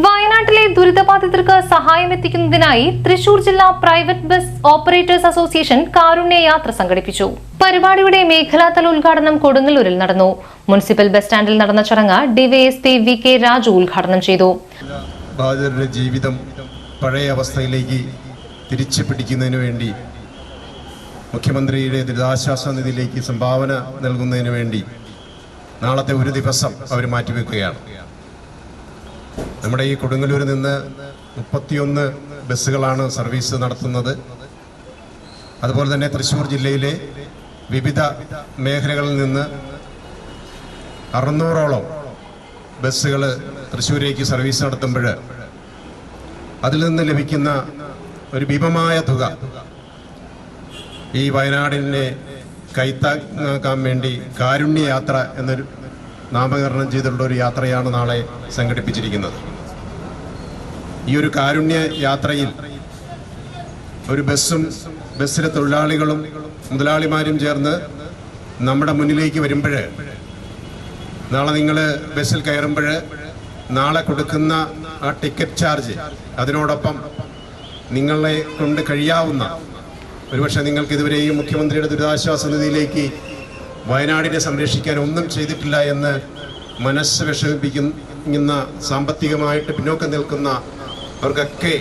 വയനാട്ടിലെ ദുരിതബാധിതർക്ക് സഹായം എത്തിക്കുന്നതിനായി തൃശൂർ ജില്ലാ പ്രൈവറ്റ് ബസ് ഓപ്പറേറ്റേഴ്സ് അസോസിയേഷൻ കാരുണ്യ യാത്ര സംഘടിപ്പിച്ചു. പരിപാടിയുടെ മേഖലാതല ഉദ്ഘാടനം കൊടുങ്ങല്ലൂരിൽ നടന്നു. മുനിസിപ്പൽ ബസ് സ്റ്റാൻഡിൽ നടന്ന ചടങ്ങ് ഡിവൈഎസ്പി വി കെ രാജു ഉദ്ഘാടനം ചെയ്തു. ബാധിതരുടെ ജീവിതം പഴയ അവസ്ഥയിലേക്ക് തിരിച്ചു പിടിക്കുന്നതിന് വേണ്ടി മുഖ്യമന്ത്രിയുടെ ദുരിതാശ്വാസ നിധിയിലേക്ക് സംഭാവന നൽകുന്നതിന് വേണ്ടി നാളത്തെ ഒരു ദിവസം അവർ മാറ്റിവെക്കുകയാണ്. നമ്മുടെ ഈ കൊടുങ്ങല്ലൂരിൽ നിന്ന് മുപ്പത്തിയൊന്ന് ബസ്സുകളാണ് സർവീസ് നടത്തുന്നത്. അതുപോലെ തന്നെ തൃശ്ശൂർ ജില്ലയിലെ വിവിധ മേഖലകളിൽ നിന്ന് അറുന്നൂറോളം ബസ്സുകൾ തൃശ്ശൂരേക്ക് സർവീസ് നടത്തുമ്പോൾ അതിൽ നിന്ന് ലഭിക്കുന്ന ഒരു ഭീമമായ തുക ഈ വയനാടിനെ കൈത്താക്കാൻ വേണ്ടി കാരുണ്യയാത്ര എന്നൊരു നാമകരണം ചെയ്തിട്ടുള്ള ഒരു യാത്രയാണ് നാളെ സംഘടിപ്പിച്ചിരിക്കുന്നത്. ഈ ഒരു കാരുണ്യ യാത്രയിൽ ഒരു ബസ്സും ബസ്സിലെ തൊഴിലാളികളും മുതലാളിമാരും ചേർന്ന് നമ്മുടെ മുന്നിലേക്ക് വരുമ്പോൾ നാളെ നിങ്ങൾ ബസ്സിൽ കയറുമ്പോൾ നാളെ കൊടുക്കുന്ന ആ ടിക്കറ്റ് ചാർജ് അതിനോടൊപ്പം നിങ്ങളെ കൊണ്ട് കഴിയാവുന്ന ഒരുപക്ഷെ നിങ്ങൾക്ക് ഇതുവരെയും മുഖ്യമന്ത്രിയുടെ ദുരിതാശ്വാസ നിധിയിലേക്ക് വയനാടിനെ സംരക്ഷിക്കാൻ ഒന്നും ചെയ്തിട്ടില്ല എന്ന് മനസ്സ് വിഷമിപ്പിക്കുന്ന സാമ്പത്തികമായിട്ട് പിന്നോക്കം നിൽക്കുന്ന അവർക്കൊക്കെ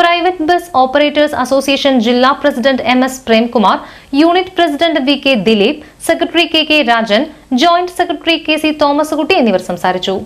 പ്രൈവറ്റ് ബസ് ഓപ്പറേറ്റേഴ്സ് അസോസിയേഷൻ ജില്ലാ president M S Premkumar unit president V K Dileep secretary K K Rajan joint secretary K C Thomas Kutty എന്നിവർ സംസാരിച്ചു.